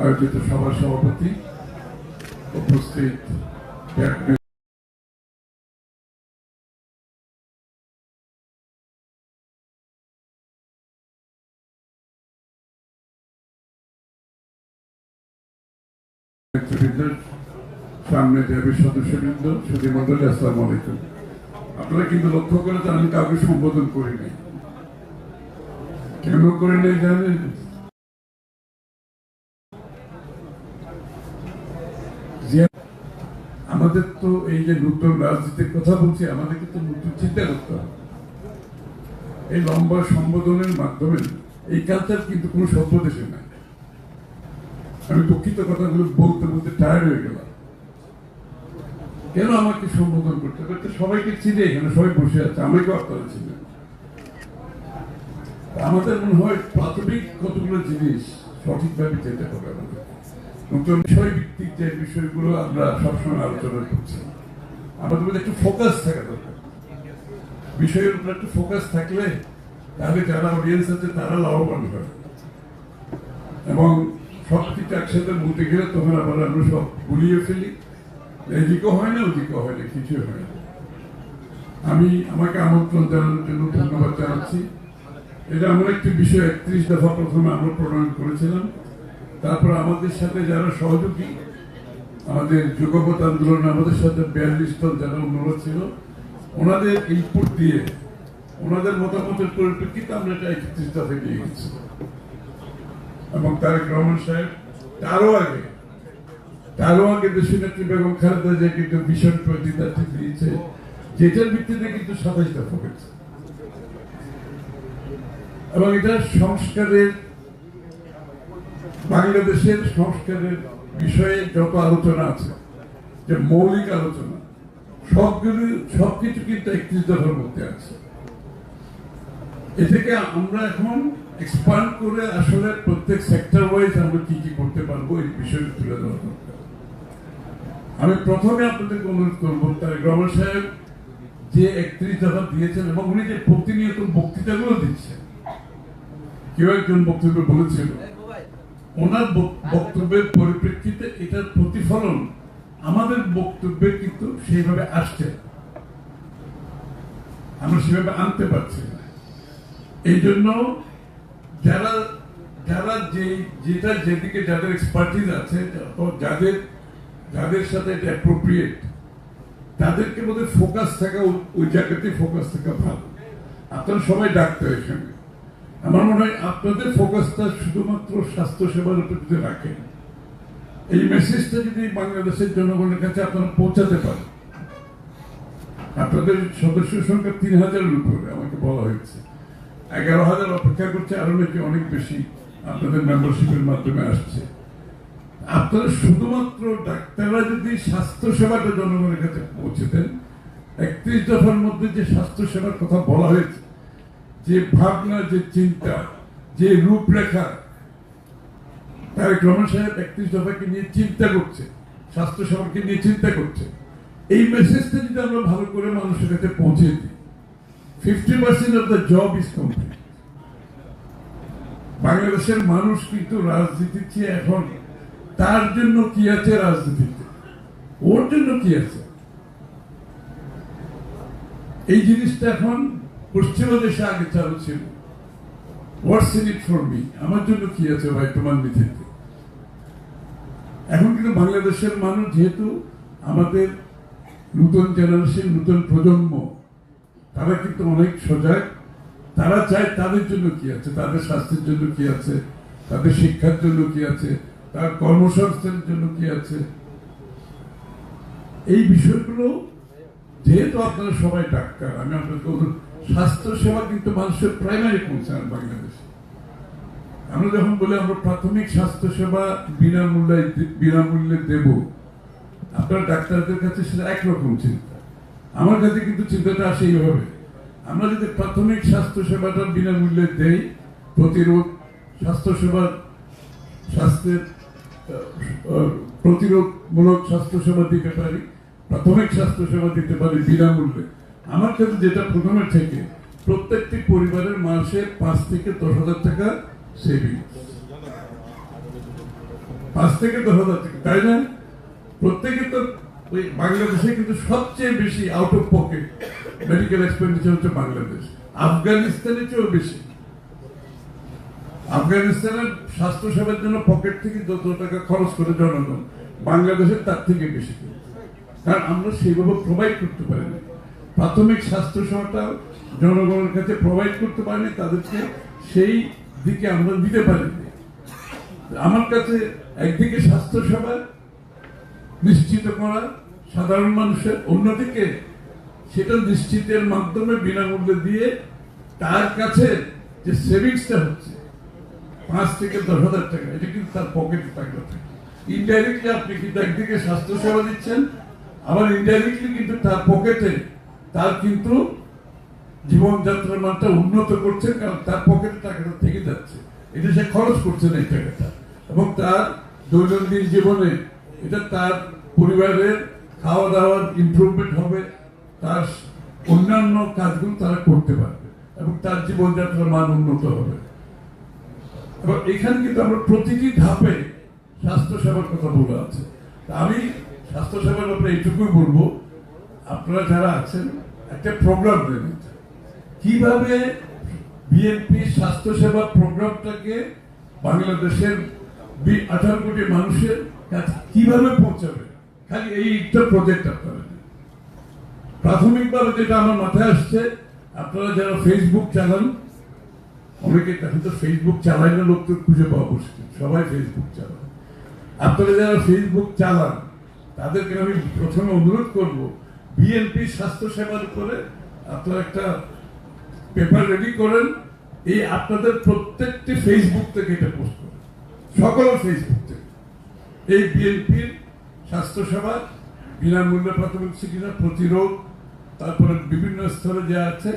আয়োজিত সভার সভাপতি উপস্থিত সামনে দেবের সদস্যবৃন্দ সুধী মন্ডলী আসসালামু আলাইকুম। আপনারা কিন্তু লক্ষ্য করে আমি কাউকে সম্বোধন করি নাই। কেন করে নেই জানেন যে আমাদের তো এই যে নতুন রাজনীতির কথা বলছি, আমাদেরকে তো নতুন চিন্তা করতে হবে। এই লম্বা সম্বোধনের মাধ্যমে এই কালচার কিন্তু কোনো সভ্য দেশে নাই। আমি দুঃখিত কথাগুলো বলতে বলতে টায়ার্ড হয়ে গেলাম। কেন আমাকে সম্বোধন করতে হবে? সবাইকে চিনে, এখানে সবাই বসে আছে আমাকে আপনারা চিনেন। আমাদের মনে হয় প্রাথমিক কতগুলো জিনিস সঠিকভাবে যেতে হবে আমাদের। বিষয় ভিত্তিক যে বিষয়গুলো আমরা সবসময় আলোচনা করছি, আমাদের মধ্যে একটু ফোকাস থাকা দরকার। বিষয়ের উপর একটু ফোকাস থাকলে তাহলে যারা অডিয়েন্স আছে তারা লাভবান হয়। এবং সব কিছু একসাথে বলতে গেলে তখন আবার আমরা সব গুলিয়ে ফেলি। এদিকে হয় না ওদিকে হয় না, কিছুই হয় না। আমি আমাকে আমন্ত্রণ জানানোর জন্য ধন্যবাদ জানাচ্ছি। এটা এমন একটি বিষয়, একত্রিশ দফা প্রথমে আমরা প্রণয়ন করেছিলাম। তারপর আমাদের সাথে যারা সহযোগী, আমাদের যুগপথ আন্দোলন আমাদের সাথে বিয়াল্লিশ জন যারা অন্যরা ছিল, ওনাদের ইনপুট দিয়ে, ওনাদের মতামতের পরিপ্রেক্ষিতে আমরা এটা একত্রিশ দফে নিয়ে গেছি। এবং তারেক রহমান সাহেব, তারও আগে তারও আগে দেশনেত্রী বেগম খালেদা যে কিন্তু ভীষণ প্রতিদার্থী দিয়েছে, যেটার ভিত্তিতে কিন্তু সাতাশ দফা হয়েছে। এবং এটা সংস্কারের, বাংলাদেশের সংস্কারের বিষয়ে যত আলোচনা আছে, যে মৌলিক আলোচনা, সবগুলো, সবকিছু কিন্তু একত্রিশ দফার মধ্যে আছে। এ থেকে আমরা এখন এক্সপান্ড করে আসলে প্রত্যেক সেক্টর ওয়াইজ আমরা কি কি করতে পারব এই বিষয়টা তুলে ধরা দরকার। আমি প্রথমে আপনাদেরকে অনুরোধ করব তারেক রহমান সাহেব যে একত্রিশ দফা দিয়েছেন এবং উনি যে প্রতিনিয়ত বক্তৃতাগুলো দিচ্ছেন কেউ একজন বক্তব্য বলেছিল ওনার বক্তব্যের পরিপ্রেক্ষিতে এটার প্রতিফলন আমাদের বক্তব্যে কিন্তু সেইভাবে আসছে আমরা সেভাবে আনতে পারছি না। এই জন্য যারা যারা যে যেটা যেদিকে যাদের এক্সপার্টিস আছে যাদের যাদের সাথে এটা অ্যাপ্রোপ্রিয়েট তাদেরকে বোধহয় ফোকাস থাকা ওই- ওই জায়গাতে ফোকাস থাকা ভালো। আপনারা সবাই ডাক্তার এখানে আমার মনে হয় আপনাদের ফোকাসটা শুধুমাত্র স্বাস্থ্য সেবার উপর যদি রাখেন এই মেসেজটা যদি বাংলাদেশের জনগণের কাছে আপনারা পৌঁছাতে পারেন। আপনাদের সদস্য সংখ্যা তিন হাজারের উপরে, আমাকে বলা হয়েছে। এগারো হাজার অপেক্ষা করছে, আরও নাকি অনেক বেশি আপনাদের মেম্বারশিপের মাধ্যমে আসছে। আপনারা শুধুমাত্র ডাক্তাররা যদি স্বাস্থ্য সেবাটা জনগণের কাছে পৌঁছে দেন, একত্রিশ দফার মধ্যে যে স্বাস্থ্য সেবার কথা বলা হয়েছে যে ভাবনা, যে চিন্তা, যে রূপরেখা তারেক রহমান সাহেব একত্রিশ দফাকে নিয়ে চিন্তা করছে, স্বাস্থ্য সেবাকে নিয়ে চিন্তা করছে। এই মেসেজটা যদি আমরা ভালো করে মানুষের কাছে পৌঁছে দিই fifty percent of the job is complete বাংলাদেশের মানুষ কিন্তু রাজনীতির চেয়ে এখন তার জন্য কি আছে রাজনীতিতে? ওর জন্য কি আছে? এই জিনিসটা এখন পশ্চিমা দেশে আগে চালু ছিল। What's in it for me আমার জন্য কি আছে ভাই তোমার নীতিতে এখন কিন্তু বাংলাদেশের মানুষ যেহেতু আমাদের নতুন জেনারেশন নতুন প্রজন্ম, তারা কিন্তু অনেক সজাগ। তারা চায় তাদের জন্য কি আছে? তাদের স্বাস্থ্যের জন্য কি আছে? তাদের শিক্ষার জন্য কি আছে? তার কর্মসংস্থানের জন্য কি আছে? এই বিষয়গুলো যেহেতু আপনারা সবাই ডাক্তার, আমি আপনাকে অনুরোধ- স্বাস্থ্য সেবা কিন্তু মানুষের প্রাইমারি কনসার্ন বাংলাদেশে আমরা যখন বলি আমরা প্রাথমিক স্বাস্থ্য সেবা বিনামূল্যে বিনামূল্যে দেব, আপনার ডাক্তারদের কাছে সেটা একরকম চিন্তা। আমার কাছে কিন্তু চিন্তাটা আসে এইভাবে। আমরা যদি প্রাথমিক স্বাস্থ্য সেবাটা বিনামূল্যে দেই প্রতিরোধ স্বাস্থ্য সেবার স্বাস্থ্যের প্রতিরোধমূলক স্বাস্থ্য সেবা দিতে পারি, প্রাথমিক স্বাস্থ্য সেবা দিতে পারি বিনামূল্যে। আমার ক্ষেত্রে যেটা প্রথমে থেকে, প্রত্যেকটি পরিবারের মাসে পাঁচ থেকে দশ হাজার টাকা সেভিং পাঁচ থেকে দশ হাজার টাকা, তাই না? প্রত্যেকে তো ওই বাংলাদেশে কিন্তু সবচেয়ে বেশি out of pocket medical expenditure হচ্ছে বাংলাদেশ। আফগানিস্তানের চেয়েও বেশি। আফগানিস্তানের স্বাস্থ্য সেবার জন্য পকেট থেকে যত টাকা খরচ করে জনগণ, বাংলাদেশের তার থেকে বেশি। কারণ আমরা সেইভাবে প্রোভাইড করতে পারিনি প্রাথমিক স্বাস্থ্য সেবাটা জনগণের কাছে প্রোভাইড করতে পারিনি, তাদেরকে সেই দিকে আমরা দিতে পারিনি। আমার কাছে একদিকে স্বাস্থ্য সেবা নিশ্চিত করা, সাধারণ মানুষের, অন্যদিকে সেটা নিশ্চিতের মাধ্যমে বিনামূল্যে দিয়ে তার কাছে যে সেভিংসটা হচ্ছে, পাঁচ থেকে দশ হাজার টাকা, এটা কিন্তু তার পকেটে থাকবে। ইনডাইরেক্টলি আপনি কিন্তু একদিকে স্বাস্থ্য সেবা দিচ্ছেন, আবার ইনডাইরেক্টলি কিন্তু তার পকেটে তার কিন্তু জীবনযাত্রার মানটা উন্নত করছেন কারণ তার পকেটে টাকাটা থেকে যাচ্ছে। এটা সে খরচ করছে না এই টাকাটা। এবং তার দৈনন্দিন জীবনে এটা তার পরিবারের খাওয়া দাওয়ার ইমপ্রুভমেন্ট হবে, তার অন্যান্য কাজগুলো তারা করতে পারবে এবং তার জীবনযাত্রার মান উন্নত হবে। এবার এখানে কিন্তু আমরা প্রতিটি ধাপে স্বাস্থ্য সেবার কথা বলে আছে। আমি স্বাস্থ্য সেবার ব্যাপারে এইটুকুই বলব। আপনারা যারা আছেন একটা প্রোগ্রাম দেন কীভাবে বিএনপি স্বাস্থ্য সেবা প্রোগ্রামটাকে বাংলাদেশের আঠারো কোটি মানুষের কাছে কীভাবে পৌঁছাবে? খালি এই একটা প্রজেক্ট আপনারা প্রাথমিকভাবে যেটা আমার মাথায় আসছে, আপনারা যারা ফেসবুক চালান, অনেকে এখন তো ফেসবুক চালায় না, লোক তো খুঁজে পাওয়া মুশকিল। সবাই ফেসবুক চালায়। আপনারা যারা ফেসবুক চালান, তাদেরকে আমি প্রথমে অনুরোধ করব বিএনপি স্বাস্থ্য সেবার উপরে আপনারা একটা পেপার রেডি করেন, এই আপনাদের প্রত্যেকটি ফেসবুক থেকে এটা পোস্ট করেন। সকল ফেসবুক থেকে। এই বিএনপির স্বাস্থ্য সেবা, বিনামূল্যে প্রাথমিক চিকিৎসা, প্রতিরোধ, তারপরে বিভিন্ন স্তরে যা আছে,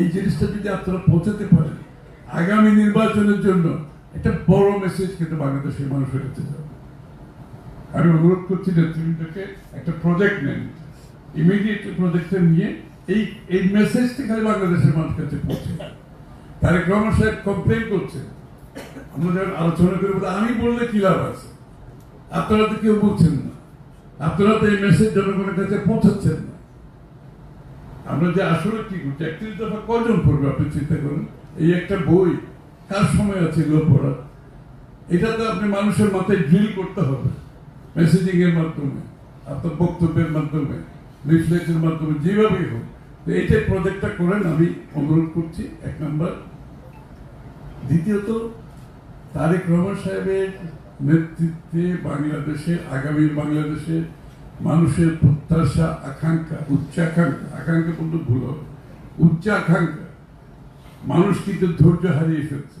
এই জিনিসটা যদি আপনারা পৌঁছাতে পারেন, আগামী নির্বাচনের জন্য একটা বড় মেসেজ কিন্তু বাংলাদেশের মানুষের কাছে যাবে। আমি অনুরোধ করছি নেতৃবৃন্দকে একটা প্রজেক্ট নেন। ইমিডিয়েট প্রজেক্টটা নিয়ে এই এই মেসেজটি খালি বাংলাদেশের মানুষের কাছে পৌঁছে তারেক রহমান সাহেব কমপ্লেন করছে আমরা যখন আলোচনা করে আমি বললে কি লাভ আছে? আপনারা তো কেউ বলছেন না। আপনারা তো এই মেসেজ জনগণের কাছে পৌঁছাচ্ছেন না। আমরা যে আসলে কি করছি একত্রিশ দফা কজন পড়বে, আপনি চিন্তা করুন? এই একটা বই কার সময় আছে এগুলো পড়ার? এটা তো আপনি মানুষের মাথায় ড্রিল করতে হবে। মেসেজিং এর মাধ্যমে, আপনার বক্তব্যের মাধ্যমে। লিফলেটের মাধ্যমে যেভাবেই হোক, তো এইটাই প্রজেক্টটা করেন, আমি অনুরোধ করছি, এক নম্বর। দ্বিতীয়ত, তারেক রহমান সাহেবের নেতৃত্বে বাংলাদেশে, আগামী বাংলাদেশে মানুষের প্রত্যাশা, আকাঙ্ক্ষা উচ্চাকাঙ্ক্ষা আকাঙ্ক্ষা বলতে ভুল হবে উচ্চাকাঙ্ক্ষা মানুষ কিন্তু ধৈর্য হারিয়ে ফেলছে।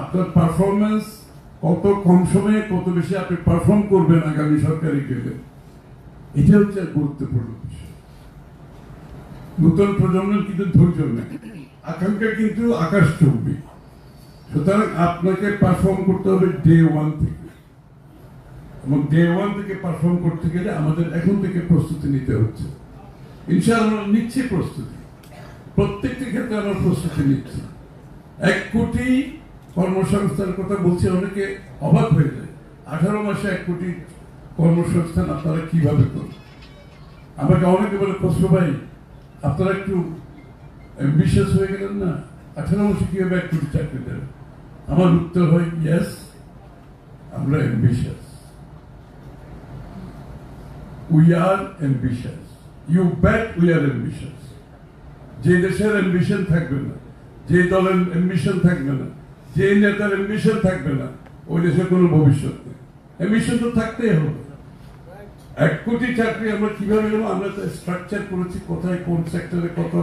আপনার পারফরমেন্স কত কম সময়ে কত বেশি আপনি পারফর্ম করবেন আগামী সরকারি গেলে? এটা হচ্ছে গুরুত্বপূর্ণ নতুন প্রজন্মের কিন্তু ধৈর্য নেই। আকাঙ্ক্ষা কিন্তু আকাশ সুতরাং আপনাকে পারফর্ম করতে হবে ডে ওয়ান থেকে। এবং ডে ওয়ান থেকে পারফর্ম করতে গেলে আমাদের এখন থেকে প্রস্তুতি নিতে হচ্ছে। ইনশাআল্লাহ নিচ্ছি প্রস্তুতি। প্রত্যেকটি ক্ষেত্রে আমরা প্রস্তুতি নিচ্ছি। এক কোটি কর্মসংস্থানের কথা বলছি, অনেকে অবাক হয়ে যায়। আঠারো মাসে এক কোটি কর্মসংস্থান আপনারা কীভাবে করবেন? আমাকে অনেকে বলে প্রশ্ন ভাই, আপনারা একটু বিশ্বাস হয়ে গেলেন না? আঠারো মাসে কীভাবে এক কোটি চাকরি দেবেন? আমার উত্তর হয়, ইয়েস, আমরা ambitious we are ambitious you but we are ambitious যে দেশের অ্যাম্বিশন থাকবে না, যে দলের অ্যাম্বিশন থাকবে না, যে নেতার অ্যাম্বিশন থাকবে না, ওই দেশের কোনো ভবিষ্যৎ অ্যাম্বিশন তো থাকতেই হবে। এক কোটি চাকরি আমরা কীভাবে নেব? আমরা তো স্ট্রাকচার করেছি, কোথায়, কোন সেক্টরে কত,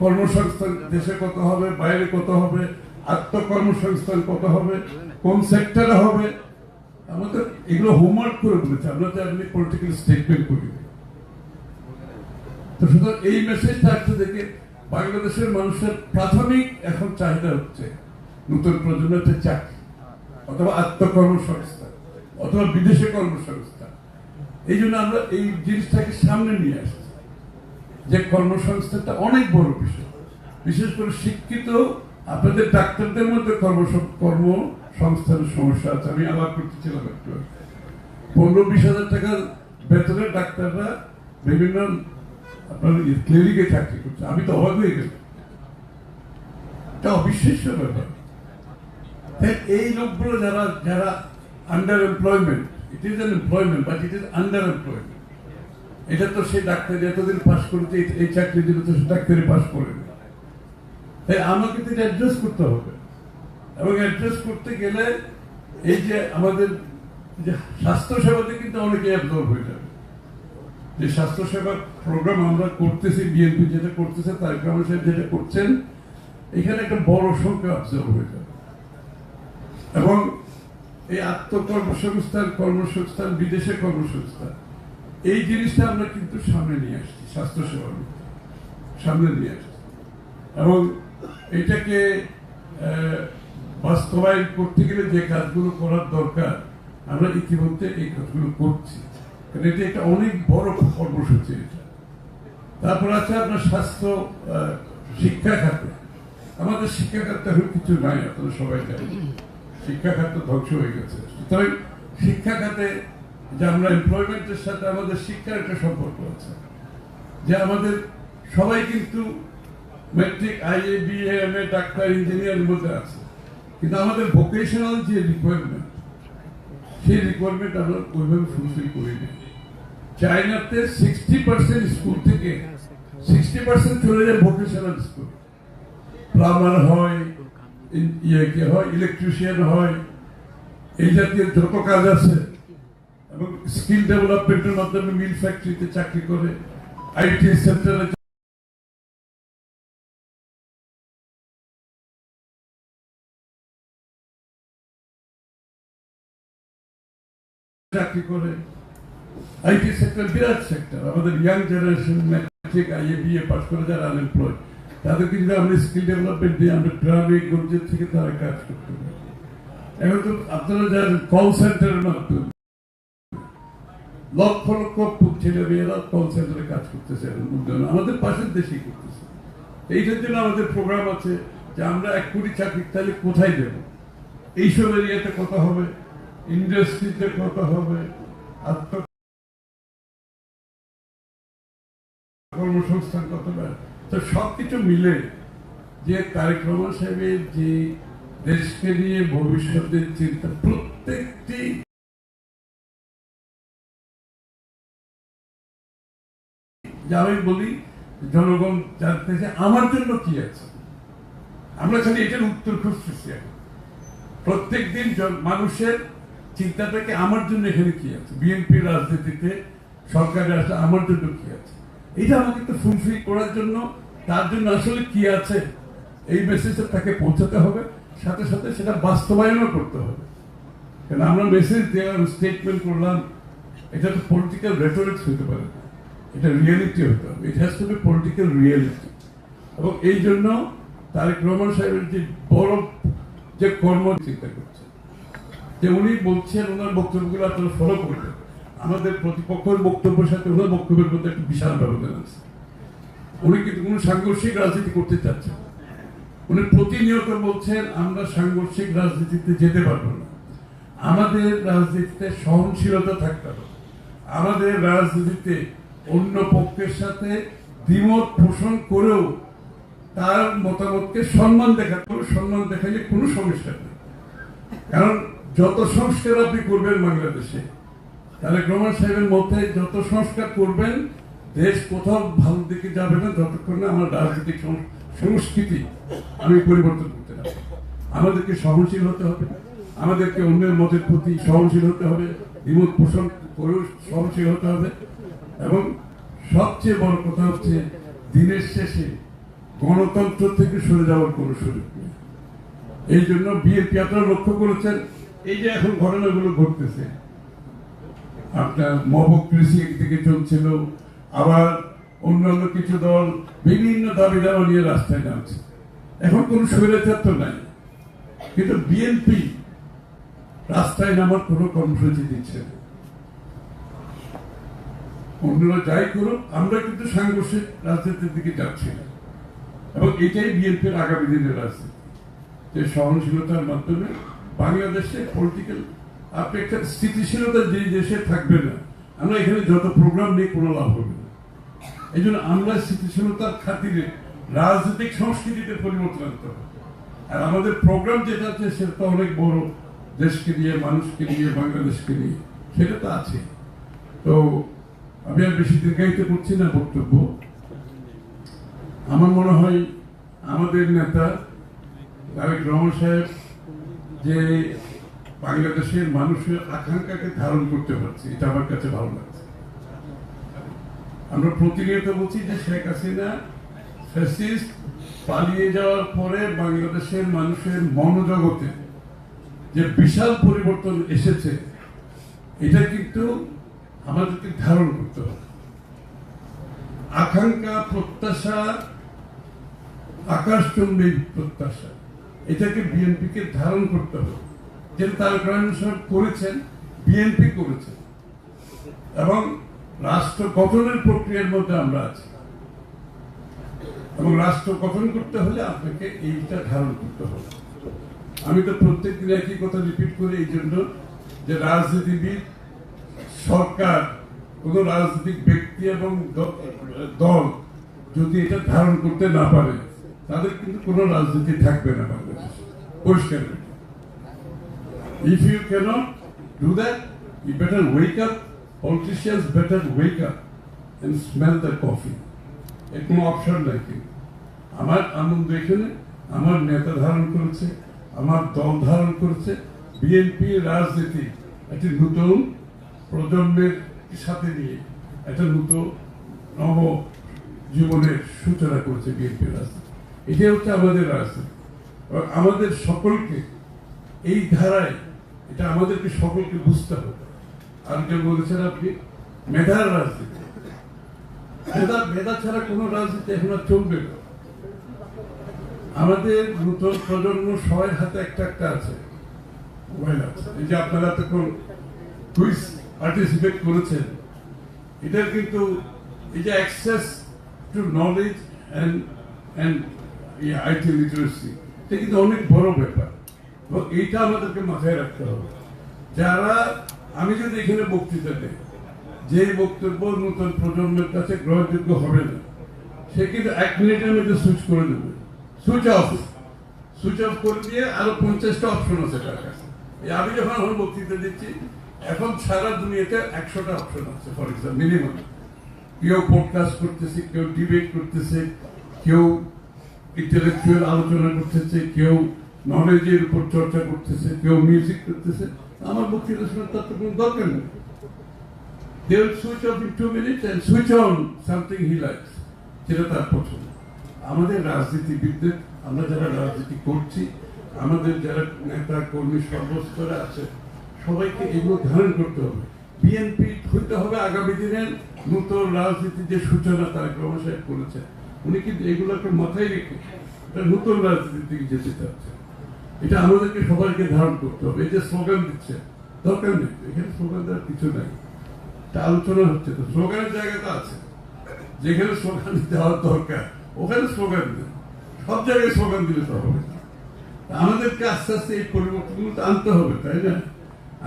কর্মসংস্থান দেশে কত হবে, বাইরে কত হবে, আত্মকর্মসংস্থান কত হবে, কোন সেক্টরে হবে? আমাদের এগুলো হোমওয়ার্ক করে বলেছে, আমরা তো এমনি পলিটিক্যাল স্টেটমেন্ট করি। তো সুতরাং এই মেসেজটা আসতে দেখে বাংলাদেশের মানুষের প্রাথমিক এখন চাহিদা হচ্ছে নতুন প্রজন্মের চাকরি অথবা আত্মকর্মসংস্থান। অথবা বিদেশে কর্মসংস্থান এই জন্য আমরা এই জিনিসটাকে সামনে নিয়ে আসছি যে কর্মসংস্থানটা অনেক বড় বিষয়। বিশেষ করে শিক্ষিত আপনাদের ডাক্তারদের মধ্যে কর্ম কর্মসংস্থানের সমস্যা আছে। আমি আলাপ করতেছিলাম একটু পনেরো বিশ হাজার টাকার বেতনের ডাক্তাররা বিভিন্ন আপনার ক্লিনিকে চাকরি করছে। আমি তো অবাক হয়ে গেলাম। এটা অবিশ্বাস্য ব্যাপার। এই লোকগুলো যারা যারা underemployment it is unemployment but it is underemployment এটা তো সে ডাক্তারি এতদিন পাস করেছে, এই- চাকরি দিলে তো সে ডাক্তারি পাস করে তাই আমাকে তো অ্যাডজাস্ট করতে হবে। এবং অ্যাডজাস্ট করতে গেলে এই যে আমাদের যে স্বাস্থ্য সেবাতে কিন্তু অনেকে অ্যাবজর্ব হয়ে যাবে। যে স্বাস্থ্য সেবার প্রোগ্রাম আমরা করতেছি বিএনপি যেটা করতেছে তারেক রহমান সাহেব যেটা করছেন, এখানে একটা বড় সংখ্যা অবজার্ভ হয়ে যাবে। এবং এই আত্মকর্মসংস্থান, কর্মসংস্থান, বিদেশে কর্মসংস্থান, এই জিনিসটা আমরা কিন্তু সামনে নিয়ে আসছি, স্বাস্থ্য সেবার মধ্যে। সামনে নিয়ে আসছি। এবং এটাকে বাস্তবায়ন করতে গেলে যে কাজগুলো করার দরকার, আমরা ইতিমধ্যে এই কাজগুলো করছি। কারণ এটা একটা অনেক বড় কর্মসূচি এটা। তারপর আছে আপনার স্বাস্থ্য শিক্ষা খাতে। আমাদের শিক্ষা খাতে কিছু নাই, আপনারা সবাই জানেন। শিক্ষা খাত তো ধ্বংস হয়ে গেছে। সুতরাং শিক্ষা খাতে যে আমরা এমপ্লয়মেন্টের সাথে আমাদের শিক্ষার একটা সম্পর্ক আছে, যে আমাদের সবাই কিন্তু matric IA BA M A doctor engineer মধ্যে আছে। কিন্তু আমাদের ভোকেশনাল যে রিকোয়ারমেন্ট সেই রিকোয়ারমেন্ট আমরা ওইভাবে ফুলফিল করি না। চায়নাতে সিক্সটি পার্সেন্ট স্কুল থেকে সিক্সটি পার্সেন্ট চলে যায় ভোকেশনাল স্কুল প্লাম্বার হয় ইয়ে হয় ইলেকট্রিশিয়ান হয়, এই জাতীয় যত কাজ আছে, এবং স্কিল ডেভেলপমেন্টের মাধ্যমে মিল ফ্যাক্টরিতে চাকরি করে আইটি সেক্টরে চাকরি করে। আইটি সেক্টর বিরাট সেক্টর আমাদের young generation matric IA BA pass করে যারা আনএমপ্লয়েড তাদেরকে যদি আমরা স্কিল ডেভেলপমেন্ট দিই আমরা গ্রামে, গঞ্জের থেকে তারা কাজ করতে এখন তো আপনারা যার কল সেন্টারের মাধ্যমে, লক্ষ লক্ষ ছেলে মেয়েরা কল সেন্টারে কাজ করতেছে উন্নয়ন আমাদের পাশের দেশেই করতেছে। এইটার জন্য আমাদের প্রোগ্রাম আছে যে আমরা এক কোটি চাকরি তাহলে কোথায় দেব এইসব এরিয়াতে কথা হবে? ইন্ডাস্ট্রিতে কথা হবে? আত্ম কর্মসংস্থান কত তো সবকিছু মিলে যে তারেক রহমান সাহেবের যে দেশকে নিয়ে ভবিষ্যতের চিন্তা, প্রত্যেকটি যে আমি বলি, জনগণ জানতে চায়, আমার জন্য কি আছে? আমরা খালি এটার উত্তর খুঁজতেছি এখন। প্রত্যেক দিন মানুষের চিন্তাটাকে আমার জন্য এখানে কি আছে? বিএনপি রাজনীতিতে সরকারের আসলে আমার জন্য কি আছে? এটা তো ফুলফিল করার জন্য, তার জন্য আসলে কি আছে, এই মেসেজটা তাকে পৌঁছাতে হবে, সাথে সাথে সেটা বাস্তবায়নও করতে হবে। কেন, আমরা মেসেজ দেওয়ার স্টেটমেন্ট করলাম, এটা তো পলিটিক্যাল রেটোরিক্স হতে পারে, এটা রিয়েলিটি হতে হবে it has to be political reality এবং এই জন্য তারেক রহমান সাহেবের যে বড় যে কর্ম চিন্তা করছে যে উনি বলছেন, ওনার বক্তব্যগুলো আপনারা ফলো করবেন। আমাদের প্রতিপক্ষের বক্তব্যের সাথে ওনার বক্তব্যের মধ্যে একটা বিশাল ব্যবধান আছে। উনি কিন্তু কোনো সাংঘর্ষিক রাজনীতি করতে চাচ্ছেন উনি প্রতিনিয়ত বলছেন, আমরা সাংঘর্ষিক রাজনীতিতে যেতে পারব না। আমাদের রাজনীতিতে সহনশীলতা থাকতে হবে। আমাদের রাজনীতিতে অন্য পক্ষের সাথে দ্বিমত পোষণ করেও তার মতামতকে সম্মান দেখা কোনো সম্মান দেখালে কোনো সমস্যা নেই। কারণ যত সংস্কার আপনি করবেন বাংলাদেশে তাহলে রহমান সাহেবের মধ্যে যত সংস্কার করবেন, দেশ কোথাও ভালো দিকে যাবে না, যতক্ষণ না আমার রাজনৈতিক সংস্কৃতি আমি পরিবর্তন করতে পারি আমাদেরকে সহনশীল হতে হবে, আমাদেরকে অন্যের মতের প্রতি সহনশীল হতে হবে বিমত পোষণ করেও সহনশীল হতে হবে এবং সবচেয়ে বড় কথা হচ্ছে, দিনের শেষে গণতন্ত্র থেকে সরে যাওয়ার কোনো সুযোগ নেই। এই জন্য বিএনপি আপনারা লক্ষ্য করেছেন, এই যে এখন ঘটনাগুলো ঘটতেছে আপনার মবক্রেসি একদিকে চলছিল, আবার অন্যান্য কিছু দল বিভিন্ন দাবি দাওয়া নিয়ে রাস্তায় নামছে। এখন কোন স্বৈরাচার তো নাই। কিন্তু বিএনপি রাস্তায় নামার কোনো কর্মসূচি দিচ্ছে অন্যরা যাই করুক, আমরা কিন্তু সাংঘর্ষিক রাজনীতির দিকে যাচ্ছি না। এবং এটাই বিএনপির আগামী দিনের রাজনীতি। যে সহনশীলতার মাধ্যমে বাংলাদেশে পলিটিক্যাল আপনি একটা স্থিতিশীলতা যে দেশে থাকবে না, আমরা এখানে যত প্রোগ্রাম নেই কোনো লাভ হবে না। এই জন্য আমরা স্থিতিশীলতার খাতিরে রাজনৈতিক সংস্কৃতিতে পরিবর্তন আনতে হবে। আর আমাদের প্রোগ্রাম যেটা আছে, সেটা তো অনেক বড় দেশকে নিয়ে, মানুষকে নিয়ে, বাংলাদেশকে নিয়ে, সেটা তো আছে। তো আমি আর বেশি দীর্ঘায়িত করছি না বক্তব্য। আমার মনে হয় আমাদের নেতা তারেক রহমান সাহেব যে বাংলাদেশের মানুষের আকাঙ্ক্ষাকে ধারণ করতে পারছে, এটা আমার কাছে ভালো লাগছে। আমরা প্রতিনিয়ত বলছি যে শেখ হাসিনা পালিয়ে যাওয়ার পরে বাংলাদেশের মানুষের মনোজগতে যে বিশাল পরিবর্তন এসেছে, এটা কিন্তু আমাদেরকে ধারণ করতে হবে। আকাঙ্ক্ষা, প্রত্যাশা, আকাশচুম্বী প্রত্যাশা, এটাকে বিএনপিকে ধারণ করতে হবে। যেটা তারেক রহমান সাহেব করেছেন, বিএনপি করেছেন। এবং রাষ্ট্র গঠনের প্রক্রিয়ার মধ্যে আমরা আছি। এবং রাষ্ট্র গঠন করতে হলে আপনাকে এইটা ধারণ করতে হবে। আমি তো প্রত্যেক দিন একই কথা রিপিট করি এই জন্য যে রাজনীতিবিদ, সরকার, কোন রাজনৈতিক ব্যক্তি এবং দল যদি এটা ধারণ করতে না পারে, তাদের কিন্তু কোনো রাজনীতি থাকবে না পরিষ্কার। If you can't do that you better wake up politicians better wake up and smell the coffee এর কোনো অপশন নাই কিন্তু আমার আনন্দ এখানে আমার নেতা ধারণ করেছে আমার দল ধারণ করেছে বিএনপি রাজনীতি একটি নতুন প্রজন্মের সাথে নিয়ে একটা নতুন নব জীবনের সূচনা করেছে বিএনপি রাজনীতি এটাই হচ্ছে আমাদের রাজনীতি আমাদের সকলকে এই ধারায় এটা আমাদেরকে সকলকে বুঝতে হবে। আর যে বলেছেন আপনি মেধার রাজনীতি। মেধা মেধা ছাড়া কোনো রাজনীতি এখন আর চলবে না। আমাদের নতুন প্রজন্ম সবাই হাতে একটা একটা আছে, মোবাইল আছে। এই যে আপনারা তখন কুইজ পার্টিসিপেট করেছেন, এটার কিন্তু এই যে access to knowledge and and IT literacy এটা কিন্তু অনেক বড় ব্যাপার। এবং এইটা আমাদেরকে মাথায় রাখতে হবে। যারা, আমি যদি এখানে বক্তৃতা দেই, যে বক্তব্য নতুন প্রজন্মের কাছে গ্রহণযোগ্য হবে না, সে কিন্তু এক মিনিটের মধ্যে সুইচ করে দেবে। সুইচ অফ সুইচ অফ করে দিয়ে আরও পঞ্চাশটা অপশন আছে তার কাছে। আমি যখন আমার বক্তৃতা দিচ্ছি, এখন সারা দুনিয়াতে একশোটা অপশন আছে ফর এক্সাম্পল মিনিমাম কেউ পডকাস্ট করতেছে, কেউ ডিবেট করতেছে, কেউ ইন্টেলেকচুয়াল আলোচনা করতেছে, কেউ নলেজের উপর চর্চা করতেছে, কেউ মিউজিক করতেছে, আমার বক্তৃতা শোনার তার তো কোনো দরকার নেই। Off in two minutes and switch on something he likes, যেটা তার পছন্দ। আমাদের রাজনীতিবিদদের, আমরা যারা রাজনীতি করছি, আমাদের যারা নেতা, কর্মী, সর্বস্তরে আছে, সবাইকে এগুলো ধারণ করতে হবে। বিএনপি হইতে হবে আগামী দিনের নতুন রাজনীতির যে সূচনা তারা ক্রমশায় করেছে উনি কিন্তু এগুলোকে মাথায় রেখে নতুন রাজনীতির দিকে যেতে চাচ্ছে এটা আমাদেরকে সবাইকে ধারণ করতে হবে। এই যে স্লোগান দিচ্ছে, দরকার নেই। এখানে স্লোগান দেওয়ার কিছু নাই। তা আলোচনা হচ্ছে। তো স্লোগানের জায়গা তো আছে। যেখানে স্লোগান দেওয়ার দরকার, ওখানে স্লোগান দেন সব জায়গায় স্লোগান দিলে তো হবে আমাদেরকে আস্তে আস্তে এই পরিবর্তনগুলো তো আনতে হবে, তাই না?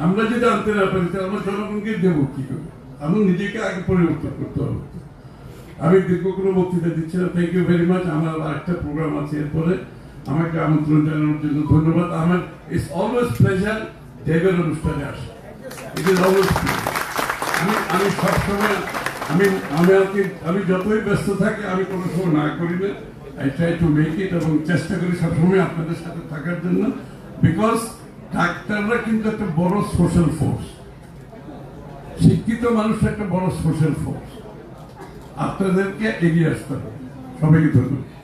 আমরা যদি আনতে না পারি, তাহলে আমরা জনগণকে দেবো কি করে? আমরা নিজেকে আগে পরিবর্তন করতে হবে। আমি দীর্ঘ কোনো বক্তৃতা দিচ্ছি না। থ্যাংক ইউ ভেরি মাচ আমার আবার একটা প্রোগ্রাম আছে এরপরে। আমাকে আমন্ত্রণ জানানোর জন্য ধন্যবাদ। আমার ইটস অলওয়েজ প্লেজার দেবের অনুষ্ঠানে আসা। ইট ইজ অলওয়েজ আমি আমি সবসময় আমি আমি আর কি আমি যতই ব্যস্ত থাকি, আমি কোনো সময় না করি না। I try to make it এবং চেষ্টা করি সবসময় আপনাদের সাথে থাকার জন্য। বিকজ ডাক্তাররা কিন্তু একটা বড় সোশ্যাল ফোর্স শিক্ষিত মানুষ একটা বড় সোশ্যাল ফোর্স আপনাদেরকে এগিয়ে আসতে হবে। সবাইকে ধন্যবাদ।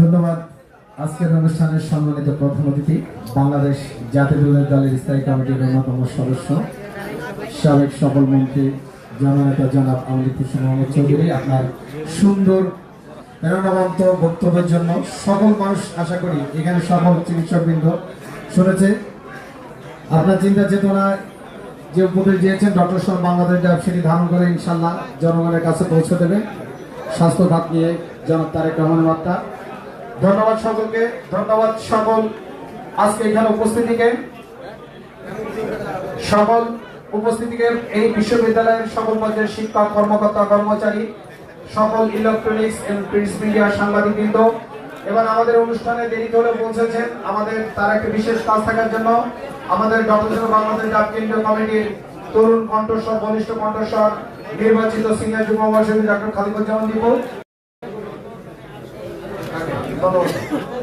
ধন্যবাদ। আজকের অনুষ্ঠানের সম্মানিত প্রধান অতিথি, বাংলাদেশ জাতীয় দলের স্থায়ী কমিটির অন্যতম সদস্য, সাবেক সফল মন্ত্রী, জননেতা জনাব আমলি কৃষ্ণ মোহাম্মদ চৌধুরী, আপনার সুন্দর প্রেরণাবন্ত বক্তব্যের জন্য সকল মানুষ আশা করি এখানে সকল চিকিৎসকবৃন্দ শুনেছে। আপনার চিন্তা চেতনা যে উপদেশ দিয়েছেন, ডক্টর সহ বাংলাদেশ সেটি ধারণ করে ইনশাল্লাহ জনগণের কাছে পৌঁছে দেবে। স্বাস্থ্য খাত নিয়ে জনাব তারেক রহমান ধন্যবাদ সকলকে, ধন্যবাদ সকল। আজকে এখানে উপস্থিতিকে, সকল উপস্থিতিকে এই বিশ্ববিদ্যালয়ের সকল পর্যায়ের শিক্ষক, কর্মকর্তা, কর্মচারী, সকল ইলেকট্রনিক্স এবং প্রিন্ট মিডিয়া সাংবাদিকবৃন্দ এবার আমাদের অনুষ্ঠানে দেরি করে পৌঁছেছেন আমাদের তার একটা বিশেষ কাজ থাকার জন্য আমাদের ডক্টর বাংলাদেশ ডাক কেন্দ্রীয় কমিটির তরুণ কণ্ঠস্বর, বলিষ্ঠ কণ্ঠস্বর, নির্বাচিত সিনিয়র যুব মহাসচিব ডক্টর খালিকুজ্জামান দীপু। 今の。